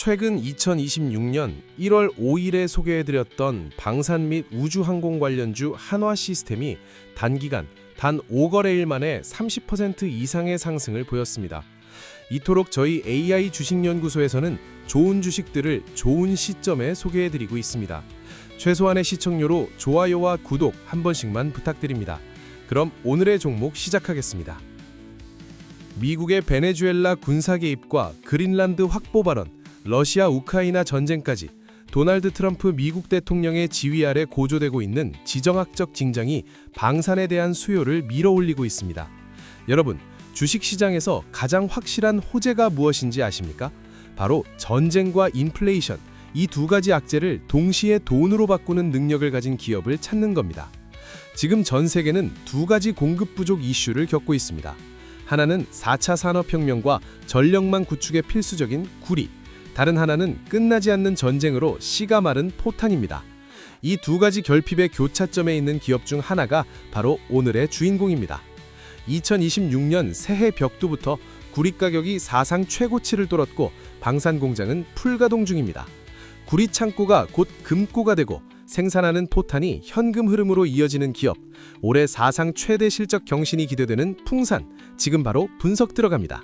최근 2026년 1월 5일에 소개해드렸던 방산 및 우주항공 관련주 한화 시스템이 단기간 단 5거래일 만에 30% 이상의 상승을 보였습니다. 이토록 저희 AI 주식연구소에서는 좋은 주식들을 좋은 시점에 소개해드리고 있습니다. 최소한의 시청료로 좋아요와 구독 한 번씩만 부탁드립니다. 그럼 오늘의 종목 시작하겠습니다. 미국의 베네수엘라 군사 개입과 그린란드 확보 발언, 러시아 우크라이나 전쟁까지 도널드 트럼프 미국 대통령의 지휘 아래 고조되고 있는 지정학적 징장이 방산에 대한 수요를 밀어올리고 있습니다. 여러분, 주식 시장에서 가장 확실한 호재가 무엇인지 아십니까? 바로 전쟁과 인플레이션, 이 두 가지 악재를 동시에 돈으로 바꾸는 능력을 가진 기업을 찾는 겁니다. 지금 전 세계는 두 가지 공급 부족 이슈를 겪고 있습니다. 하나는 4차 산업혁명과 전력망 구축에 필수적인 구리, 다른 하나는 끝나지 않는 전쟁으로 씨가 마른 포탄입니다. 이 두 가지 결핍의 교차점에 있는 기업 중 하나가 바로 오늘의 주인공입니다. 2026년 새해 벽두부터 구리 가격이 사상 최고치를 뚫었고 방산 공장은 풀가동 중입니다. 구리 창고가 곧 금고가 되고 생산하는 포탄이 현금 흐름으로 이어지는 기업, 올해 사상 최대 실적 경신이 기대되는 풍산, 지금 바로 분석 들어갑니다.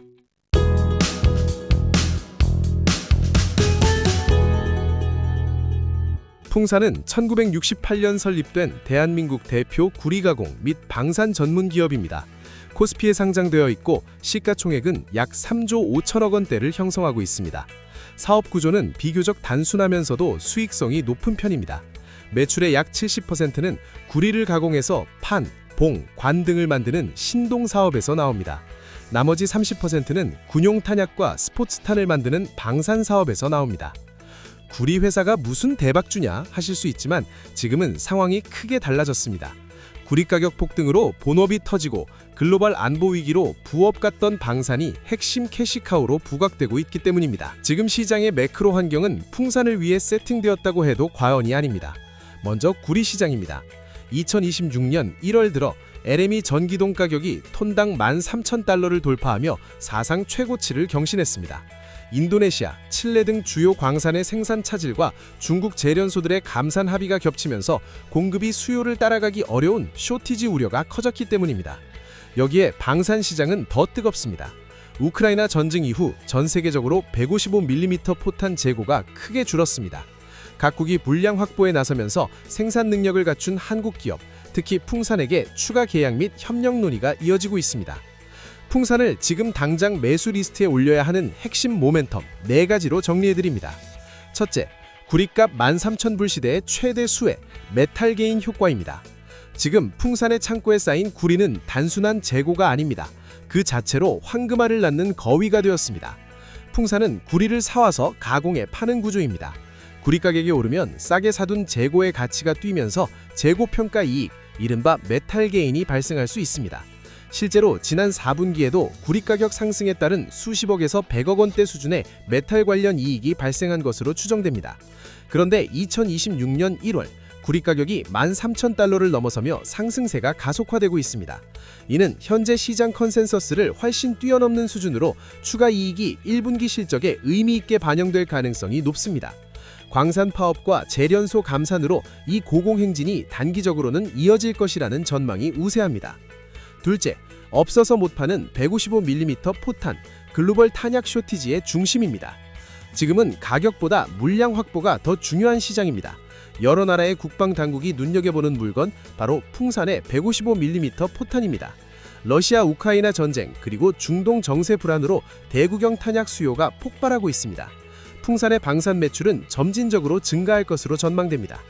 풍산은 1968년 설립된 대한민국 대표 구리가공 및 방산 전문 기업입니다. 코스피에 상장되어 있고 시가총액은 약 3조 5천억 원대를 형성하고 있습니다. 사업 구조는 비교적 단순하면서도 수익성이 높은 편입니다. 매출의 약 70%는 구리를 가공해서 판, 봉, 관 등을 만드는 신동 사업에서 나옵니다. 나머지 30%는 군용 탄약과 스포츠탄을 만드는 방산 사업에서 나옵니다. 구리 회사가 무슨 대박 주냐 하실 수 있지만 지금은 상황이 크게 달라졌습니다. 구리 가격 폭등으로 본업이 터지고 글로벌 안보 위기로 부업 같던 방산이 핵심 캐시카우로 부각되고 있기 때문입니다. 지금 시장의 매크로 환경은 풍산을 위해 세팅되었다고 해도 과언이 아닙니다. 먼저 구리 시장입니다. 2026년 1월 들어 LME 전기동 가격이 톤당 13,000달러를 돌파하며 사상 최고치를 경신했습니다. 인도네시아, 칠레 등 주요 광산의 생산 차질과 중국 재련소들의 감산 합의가 겹치면서 공급이 수요를 따라가기 어려운 쇼티지 우려가 커졌기 때문입니다. 여기에 방산 시장은 더 뜨겁습니다. 우크라이나 전쟁 이후 전 세계적으로 155mm 포탄 재고가 크게 줄었습니다. 각국이 물량 확보에 나서면서 생산 능력을 갖춘 한국 기업, 특히 풍산에게 추가 계약 및 협력 논의가 이어지고 있습니다. 풍산을 지금 당장 매수 리스트에 올려야 하는 핵심 모멘텀 4가지로 정리해드립니다. 첫째, 구리값 13,000불 시대의 최대 수혜, 메탈 게인 효과입니다. 지금 풍산의 창고에 쌓인 구리는 단순한 재고가 아닙니다. 그 자체로 황금알을 낳는 거위가 되었습니다. 풍산은 구리를 사와서 가공해 파는 구조입니다. 구리 가격이 오르면 싸게 사둔 재고의 가치가 뛰면서 재고 평가 이익, 이른바 메탈 게인이 발생할 수 있습니다. 실제로 지난 4분기에도 구리 가격 상승에 따른 수십억에서 100억 원대 수준의 메탈 관련 이익이 발생한 것으로 추정됩니다. 그런데 2026년 1월 구리 가격이 13,000달러를 넘어서며 상승세가 가속화되고 있습니다. 이는 현재 시장 컨센서스를 훨씬 뛰어넘는 수준으로 추가 이익이 1분기 실적에 의미 있게 반영될 가능성이 높습니다. 광산 파업과 재련소 감산으로 이 고공행진이 단기적으로는 이어질 것이라는 전망이 우세합니다. 둘째, 없어서 못 파는 155mm 포탄, 글로벌 탄약 쇼티지의 중심입니다. 지금은 가격보다 물량 확보가 더 중요한 시장입니다. 여러 나라의 국방 당국이 눈여겨보는 물건 바로 풍산의 155mm 포탄입니다. 러시아 우크라이나 전쟁 그리고 중동 정세 불안으로 대구경 탄약 수요가 폭발하고 있습니다. 풍산의 방산 매출은 점진적으로 증가할 것으로 전망됩니다.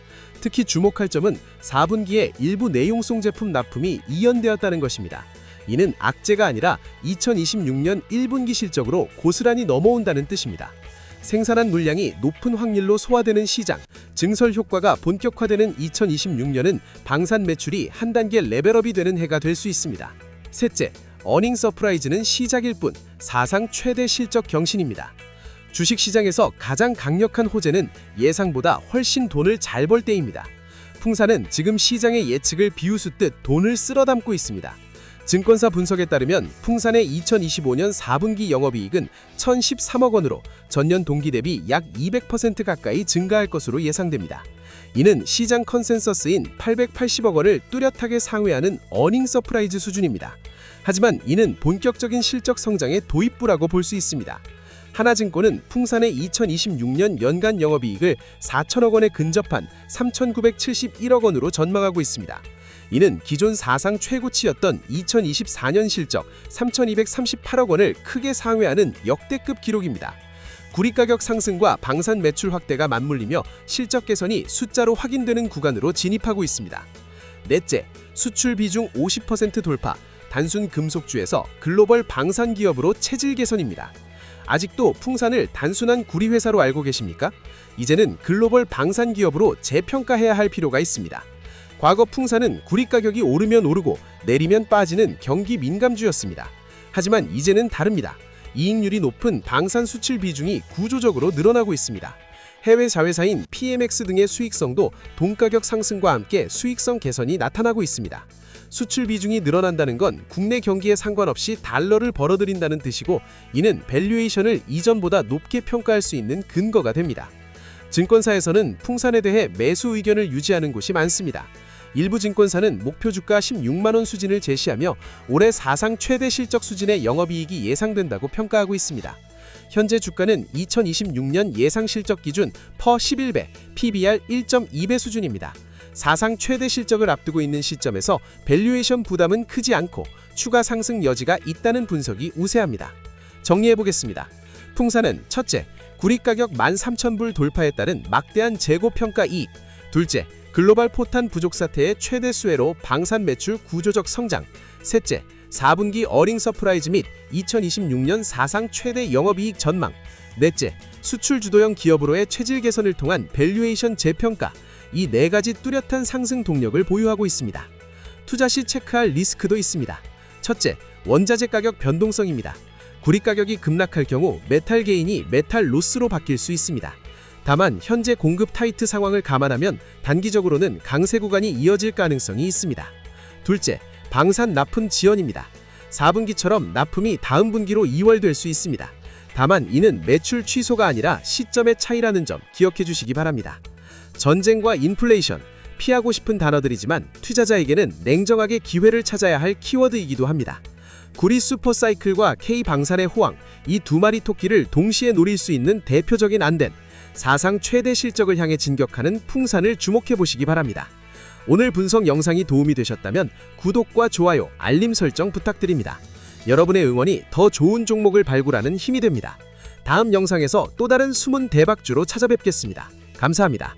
특히 주목할 점은 4분기에 일부 내용송 제품 납품이 이연되었다는 것입니다. 이는 악재가 아니라 2026년 1분기 실적으로 고스란히 넘어온다는 뜻입니다. 생산한 물량이 높은 확률로 소화되는 시장, 증설 효과가 본격화되는 2026년은 방산 매출이 한 단계 레벨업이 되는 해가 될 수 있습니다. 셋째, 어닝 서프라이즈는 시작일 뿐 사상 최대 실적 경신입니다. 주식 시장에서 가장 강력한 호재는 예상보다 훨씬 돈을 잘 벌 때입니다. 풍산은 지금 시장의 예측을 비웃듯 돈을 쓸어 담고 있습니다. 증권사 분석에 따르면 풍산의 2025년 4분기 영업이익은 1,013억 원으로 전년 동기 대비 약 200% 가까이 증가할 것으로 예상됩니다. 이는 시장 컨센서스인 880억 원을 뚜렷하게 상회하는 어닝 서프라이즈 수준입니다. 하지만 이는 본격적인 실적 성장의 도입부라고 볼 수 있습니다. 하나증권은 풍산의 2026년 연간 영업이익을 4천억 원에 근접한 3,971억 원으로 전망하고 있습니다. 이는 기존 사상 최고치였던 2024년 실적 3,238억 원을 크게 상회하는 역대급 기록입니다. 구리 가격 상승과 방산 매출 확대가 맞물리며 실적 개선이 숫자로 확인되는 구간으로 진입하고 있습니다. 넷째, 수출 비중 50% 돌파, 단순 금속주에서 글로벌 방산 기업으로 체질 개선입니다. 아직도 풍산을 단순한 구리 회사로 알고 계십니까? 이제는 글로벌 방산 기업으로 재평가해야 할 필요가 있습니다. 과거 풍산은 구리 가격이 오르면 오르고 내리면 빠지는 경기 민감주였습니다. 하지만 이제는 다릅니다. 이익률이 높은 방산 수출 비중이 구조적으로 늘어나고 있습니다. 해외 자회사인 PMX 등의 수익성도 돈가격 상승과 함께 수익성 개선이 나타나고 있습니다. 수출 비중이 늘어난다는 건 국내 경기에 상관없이 달러를 벌어들인다는 뜻이고 이는 밸류에이션을 이전보다 높게 평가할 수 있는 근거가 됩니다. 증권사에서는 풍산에 대해 매수 의견을 유지하는 곳이 많습니다. 일부 증권사는 목표 주가 16만 원 수준을 제시하며 올해 사상 최대 실적 수준의 영업이익이 예상된다고 평가하고 있습니다. 현재 주가는 2026년 예상 실적 기준 퍼 11배, PBR 1.2배 수준입니다. 사상 최대 실적을 앞두고 있는 시점에서 밸류에이션 부담은 크지 않고 추가 상승 여지가 있다는 분석이 우세합니다. 정리해 보겠습니다. 풍산은 첫째, 구리 가격 13,000불 돌파에 따른 막대한 재고 평가 이익. 둘째, 글로벌 포탄 부족 사태의 최대 수혜로 방산 매출 구조적 성장. 셋째, 4분기 어링 서프라이즈 및 2026년 사상 최대 영업이익 전망. 넷째, 수출 주도형 기업으로의 체질 개선을 통한 밸류에이션 재평가. 이 네 가지 뚜렷한 상승 동력을 보유하고 있습니다. 투자 시 체크할 리스크도 있습니다. 첫째, 원자재 가격 변동성입니다. 구리 가격이 급락할 경우 메탈 게인이 메탈 로스로 바뀔 수 있습니다. 다만 현재 공급 타이트 상황을 감안하면 단기적으로는 강세 구간이 이어질 가능성이 있습니다. 둘째, 방산 납품 지연입니다. 4분기처럼 납품이 다음 분기로 이월될 수 있습니다. 다만 이는 매출 취소가 아니라 시점의 차이라는 점 기억해 주시기 바랍니다. 전쟁과 인플레이션, 피하고 싶은 단어들이지만 투자자에게는 냉정하게 기회를 찾아야 할 키워드이기도 합니다. 구리 슈퍼사이클과 K 방산의 호황, 이 두 마리 토끼를 동시에 노릴 수 있는 대표적인 안된 사상 최대 실적을 향해 진격하는 풍산을 주목해 보시기 바랍니다. 오늘 분석 영상이 도움이 되셨다면 구독과 좋아요, 알림 설정 부탁드립니다. 여러분의 응원이 더 좋은 종목을 발굴하는 힘이 됩니다. 다음 영상에서 또 다른 숨은 대박주로 찾아뵙겠습니다. 감사합니다.